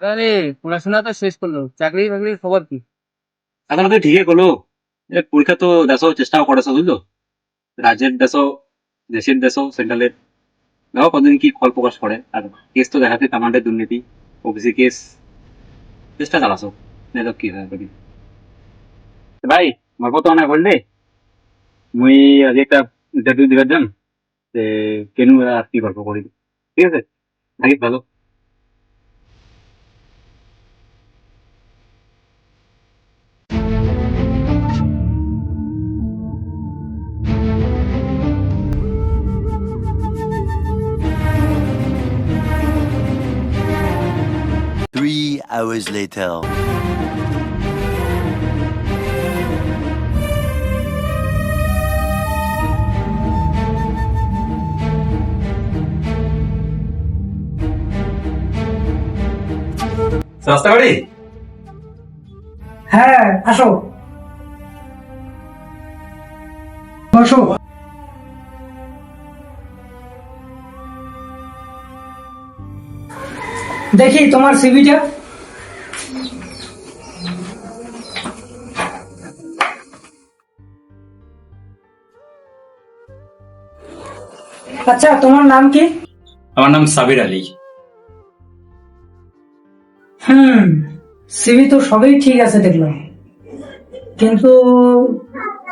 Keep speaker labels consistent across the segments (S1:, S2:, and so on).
S1: আরে পড়াশোনা তো শেষ করল। চাকরি বাকরির খবর কি?
S2: এখন তো ঠিকই করল। পরীক্ষা তো চেষ্টাও করেছ, বুঝলো? রাজ্যের দেশও, দেশের দেশও সেন্ট্রালের। দেখো কতদিন কি ফল প্রকাশ করে। আর কেস তো দেখাতে কামান্ডের দুর্নীতি ওবিসি কেস চেষ্টা চালাছো। তো কি হয় ভাই, গল্প তো অনেক বললে। মুই আজ একটা ইন্টারভিউ দিবার যাম কেন আর কি গল্প করি ঠিক আছে? থাকি ভালো?
S3: Hours later.
S2: রাস্তা
S4: হ্যাঁ আসো। বসো। দেখি তোমার সিভিটা আচ্ছা তোমার নাম কি?
S2: আমার নাম সাবির আলী।
S4: হুম সিভি তো সবই ঠিক আছে দেখলাম। কিন্তু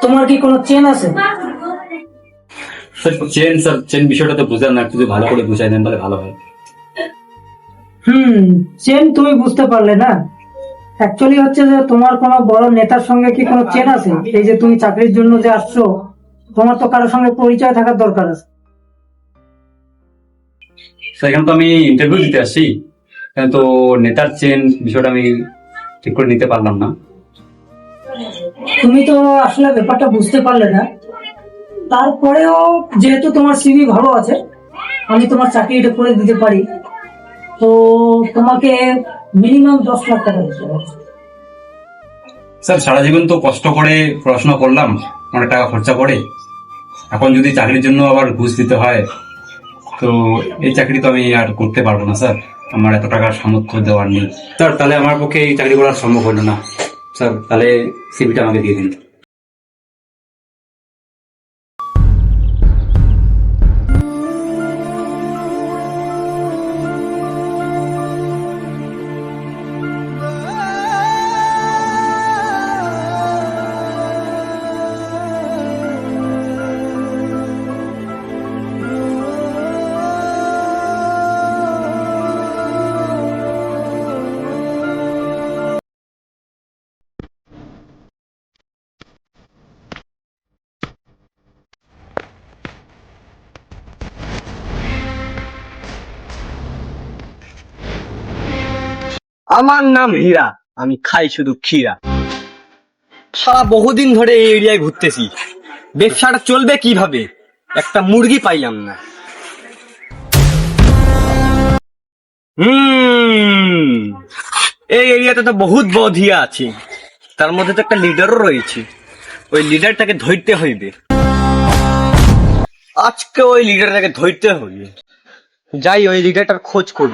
S4: তোমার কি কোনো চেন আছে?
S2: স্যার চেন স্যার চেন বিষয়টা তো বুঝলাম না যদি ভালো করে বুঝাই দেন তাহলে ভালো হয়।
S4: হুম চেন তুমি বুঝতে পারলে না। অ্যাকচুয়ালি হচ্ছে যে তোমার কোনো বড় নেতার সঙ্গে কি কোনো চেন আছে? এই যে তুমি চাকরির জন্য যে আসছো তোমার তো কারোর সঙ্গে পরিচয় থাকার দরকার আছে।
S2: স্যার এখানে তো আমি ইন্টারভিউ দিতে আসছি। এখানে তো নেতার চেন বিষয়টা আমি ঠিক করে নিতে পারলাম না।
S4: তুমি তো আসলে ব্যাপারটা বুঝতে পারলে না। তারপরেও যেহেতু তোমার সিভি ভালো আছে আমি তোমার চাকরিটা করে দিতে পারি। তো তোমাকে মিনিমাম দশ লাখ টাকা দিতে হবে।
S2: স্যার সারা জীবন তো কষ্ট করে পড়াশোনা করলাম অনেক টাকা খরচা করে। এখন যদি চাকরির জন্য আবার ঘুষ দিতে হয় তো এই চাকরি তো আমি আর করতে পারব না, স্যার। আমার এত টাকার সামর্থ্য দেওয়ার নেই। স্যার, তাহলে আমার পক্ষে এই চাকরি করা সম্ভব হলো না। স্যার, তাহলে সিভিটা আমাকে দিয়ে দিন।
S5: আমার নাম হীরা। আমি খাই শুধু ক্ষীরা। সারা বহুদিন ধরে এই এরিয়ায় ঘুরতেছি। ব্যবসাটা চলবে কীভাবে? একটা মুরগি পাইলাম না। এই এরিয়াতে তো বহুত বধিয়া আছে। তার মধ্যে তো একটা লিডারও রয়েছে। ওই লিডারটাকে ধরতে হইবে। আজকে ওই লিডারটাকে ধরতে হইবে। যাই, ওই লিডারটার খোঁজ করি